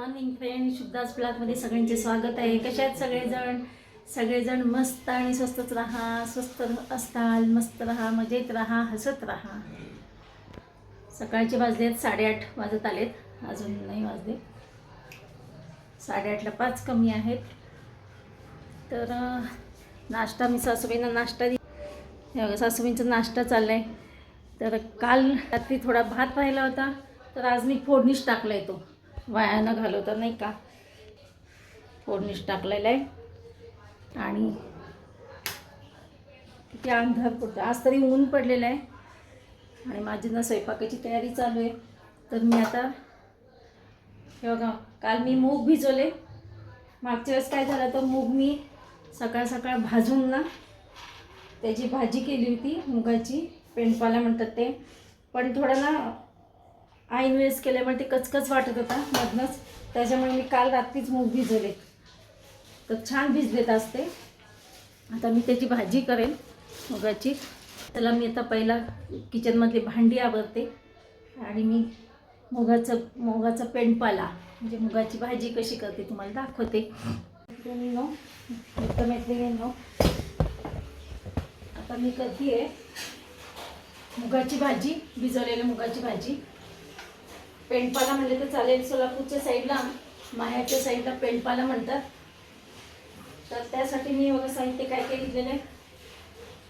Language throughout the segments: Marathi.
मॉर्निंग फ्रेंड शुद्धास ब्लॉगमध्ये सगळ्यांचे स्वागत आहे. कसे आहेत सगळेजण? सगळेजण मस्त आणि स्वस्तच राहा स्वस्त असताल मस्त राहा मजेत राहा हसत राहा. सकाळचे वाजले आहेत साडेआठ वाजत आलेत. अजून नाही वाजले. साडेआठला पाच कमी आहेत. तर नाश्ता मी सासूबाईंना नाश्ता दि सासूबाईंचा नाश्ता चालला आहे तर काल रात्री थोडा भात राहिला होता. तर आज मी फोडणीच टाकला आहे तो. वाया न घालवता नाही का? फोडणीस टाकलेला आहे आणि किती अंधार पडतो आज तरी ऊन पडलेलं आहे. आणि माझी ना स्वयंपाकाची तयारी चालू आहे. तर मी आता हे बघा काल मी मूग भिजवले. मागच्या वेळेस काय झालं तर मूग मी सकाळ सकाळ भाजून ना त्याची भाजी केली होती मुगाची. पेंडपाला म्हणतात ते. पण थोडं ना ऐन वेळेस केल्यामुळे ते कचकच वाटत होता मधनंच. त्याच्यामुळे मी काल रात्रीच मूग भिजवले. तर छान भिजलेत असते आता मी त्याची भाजी करेन मुगाची. त्याला मी आता पहिला किचनमधली भांडी आवरते. आणि मी मुगाचं मुगाचा पेंडपाला म्हणजे मुगाची भाजी कशी करते तुम्हाला दाखवते. मैत्रिणींनो मित्र आता मी करते आहे मुगाची भाजी भिजवलेली मुगाची भाजी. पेंडपाला म्हणले तर चालेल. सोलापूरच्या साईडला मायाच्या साईडला पेंडपाला म्हणतात. तर त्यासाठी मी बघा साहित्य काय काय घेतलेलं आहे?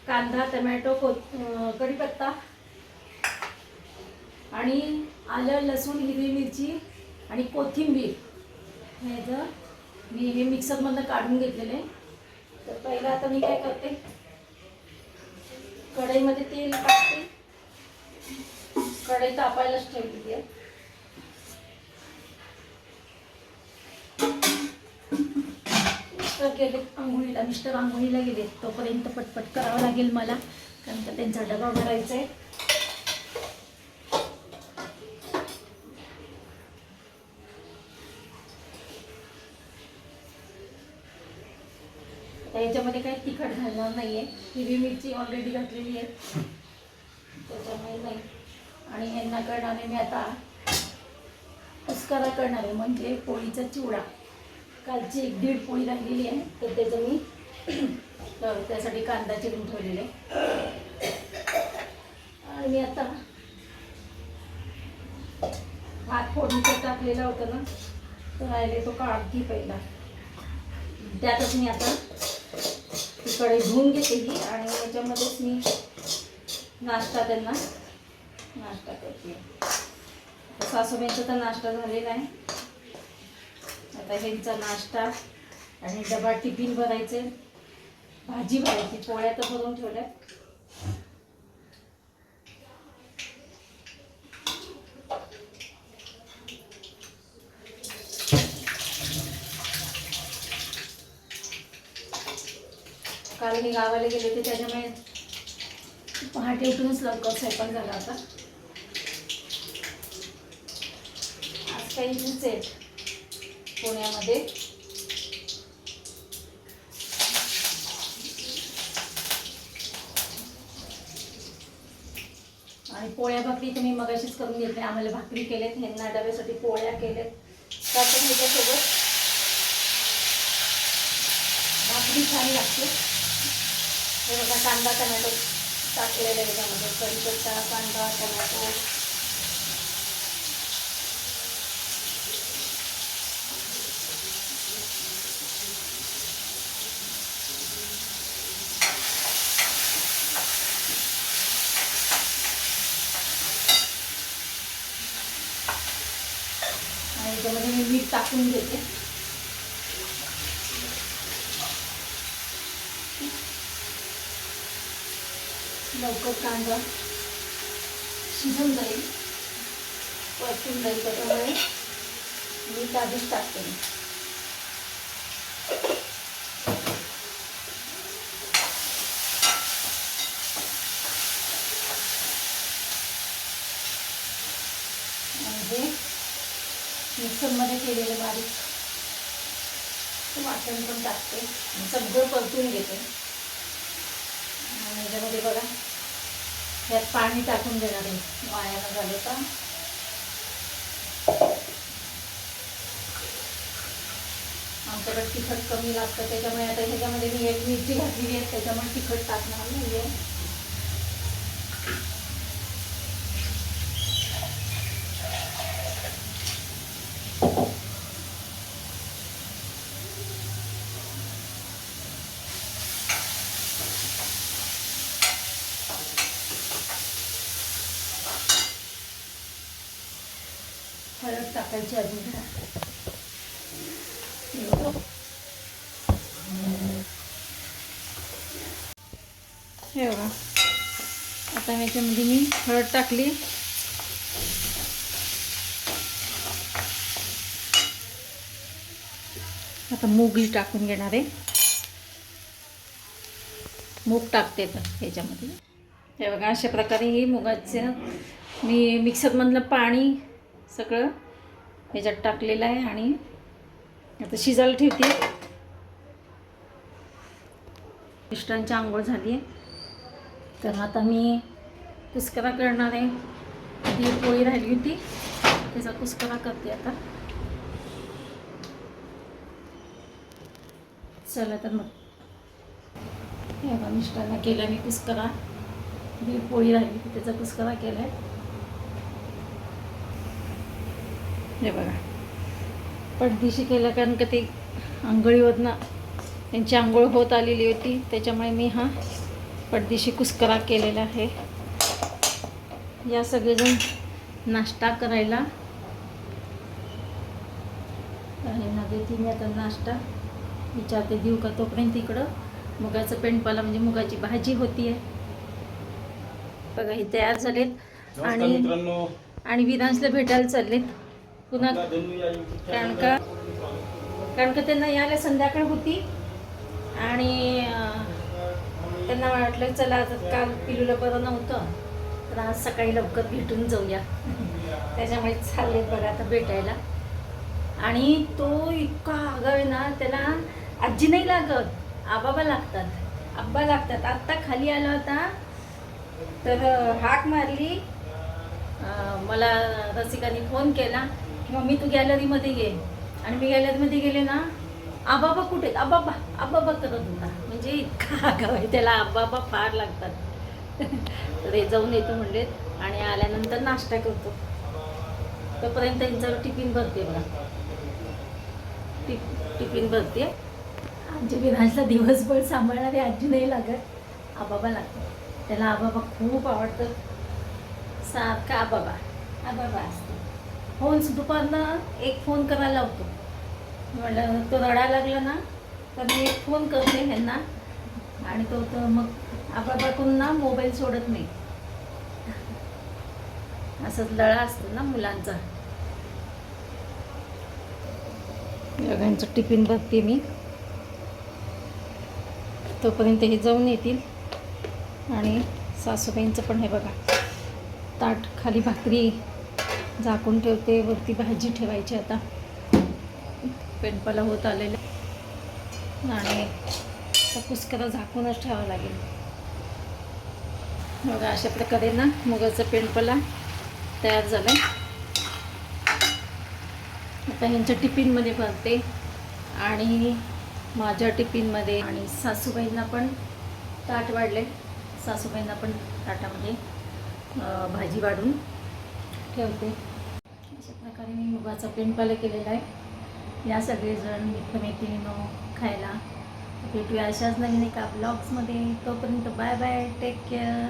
कांदा टमॅटो को कढीपत्ता. आणि आलं लसूण हिरवी मिरची आणि कोथिंबीर. ह्याचं मी हे मिक्सरमधनं काढून घेतलेलं आहे. तर पहिलं आता मी काय करते? कढईमध्ये तेल टाकते. कढई तापायलाच ठेवलेली आहे मिस्टर गेले आंघोळीला मिस्टर आंघोळीला गेले. तोपर्यंत पटपट करावं लागेल मला कारण का त्यांचा डबा भरायचा आहे. याच्यामध्ये काही तिखट घालणार नाही आहे हिरवी मिरची ऑलरेडी घातलेली आहे. त्याच्यामुळे नाही. आणि यांना करणार मी आता उस्कारा करणार आहे म्हणजे पोळीचा चिवडा. कालची एक दीड पोळी राहिलेली आहे. तर त्याचं मी त्यासाठी कांदा चिरून ठेवलेले. आणि मी आता भात फोडणीचं टाकलेला होता ना तर राहिले तो काढती पहिला. त्यातच मी आता तिकडे धुवून घेते ही आणि याच्यामध्येच मी नाश्ता त्यांना नाश्ता करते. सासूबाईंचा तर नाश्ता झालेला आहे. आता ह्यांचा नाश्ता आणि डबा टिफिन भरायचे. भाजी भरायची पोळ्या तर भरून ठेवल्या. काल मी गावाला गेले होते त्याच्यामुळे पहाटे उठूनच लवकर स्वयंपाक झाला होता. आज काही आहे आहेत पुण्यामध्ये. आणि पोळ्या भाकरी तुम्ही मगाशीच करून घेतली आम्हाला भाकरी केलेत ह्यांना डब्यासाठी पोळ्या केलेत का तर ह्याच्यासोबत भाकरी छान लागते. हे बघा कांदा टमॅटो टाकलेला आहे त्याच्यामध्ये कढीपत्ता कांदा टमॅटो आणि याच्यामध्ये मी मीठ टाकून घेते. लवकर कांदा शिजून जाईल. परतून जाईल त्याच्यामुळे मीठ आधीच टाकते मी आणि हे मिक्सरमध्ये केलेले बारीक. ते वाटण पण टाकते. सगळं परतून घेते. आणि याच्यामध्ये बघा यात पाणी टाकून देणार आहे. वाया न घालवता आमच्याकडे तिखट कमी लागतं त्याच्यामुळे आता ह्याच्यामध्ये मी एक मिरची घातलेली आहे त्याच्यामुळे तिखट टाकणार नाही आहे हळद टाकायची अजून हे बघा. आता याच्यामध्ये मी हळद टाकली. आता मूगही टाकून घेणार आहे. मूग टाकते तर ह्याच्यामध्ये हे बघा अशा प्रकारे हे मुगाचं मी मिक्सरमधलं पाणी सगळं ह्याच्यात टाकलेलं आहे आणि आता शिजायला ठेवते. मिष्टांची आंघोळ झाली आहे तर आता मी कुस्करा करणार आहे. ती पोळी राहिली होती. त्याचा कुस्करा करते आता. चला तर मग. हे बघा मिस्टरांना केला मी कुस्करा. ती पोळी राहिली होती त्याचा कुस्करा केला आहे हे बघा. पडदिशी केलं कारण का ते आंघोळीवरनं त्यांची आंघोळ होत आलेली होती त्याच्यामुळे मी हा पडदिशी कुस्करा केलेला आहे. या सगळेजण नाश्ता करायला. देते मी आता नाश्ता. विचारते देऊ का तोपर्यंत इकडं? मुगाचं पेंडपाला म्हणजे मुगाची भाजी होती. आहे बघा हे तयार झालेत. आणि आणि विधांशला भेटायला चाललेत. पुन्हा कारण का? कारण का त्यांना यायला संध्याकाळ होती. आणि त्यांना वाटलं चला आता काल पिलूला बरं नव्हतं. तर आज सकाळी लवकर भेटून जाऊया. त्याच्यामुळे चाललेत बघा आता भेटायला. आणि तो इतका आगाव आहे ना त्याला आजी नाही लागत आबाबा लागतात. आब्बा लागतात. आत्ता खाली आला होता तर हाक मारली. मला रसिकाने फोन केला. मम्मी तू गॅलरीमध्ये गे आणि मी गॅलरीमध्ये गेले ना आबाबा कुठे? आबाबा आबाबा करत होता. म्हणजे इतका आगाव आहे त्याला आबाबा फार लागतात. तर हे जाऊन येतो म्हणलेत आणि आल्यानंतर नाश्ता करतो. तोपर्यंत त्यांचा टिफिन भरते बघा. टिफ टिफिन भरते. आमच्या विराजला दिवसभर सांभाळणारी आजी नाही लागत. आबाबा लागतात. त्याला आबाबा खूप आवडतं सारखा आबाबा. आबाबा असतो. फोन दुपारनं एक फोन करायला लावतो. म्हटलं तो रडायला लागला ना तर मी एक फोन करते ह्यांना. आणि तो तर मग आबाबाकडून ना मोबाईल सोडत नाही. असंच लळा असतो ना मुलांचा. यांचं टिफिन बघते मी. तोपर्यंत हे जाऊन येतील. आणि सासूबाईंचं पण हे बघा. ताट खाली भाकरी झाकून ठेवते वरती भाजी ठेवायची आता. पेंडपाला होत आलेले. आणि कुस्करा झाकूनच ठेवावं लागेल. मग अशा प्रकारे ना मुगाचा पेंडपाला तयार झाला आता ह्यांच्या टिफिनमध्ये भरते. आणि माझ्या टिफिनमध्ये आणि सासूबाईंना पण ताट वाढले. सासूबाईंना पण ताटामध्ये भाजी वाढून ठेवते. प्रकारे मी मुगाचा पेंडपाला केलेला आहे. या सगळेजण नो खायला. भेटूया अशाच नवीन एका ब्लॉग्समध्ये तोपर्यंत बाय बाय टेक केअर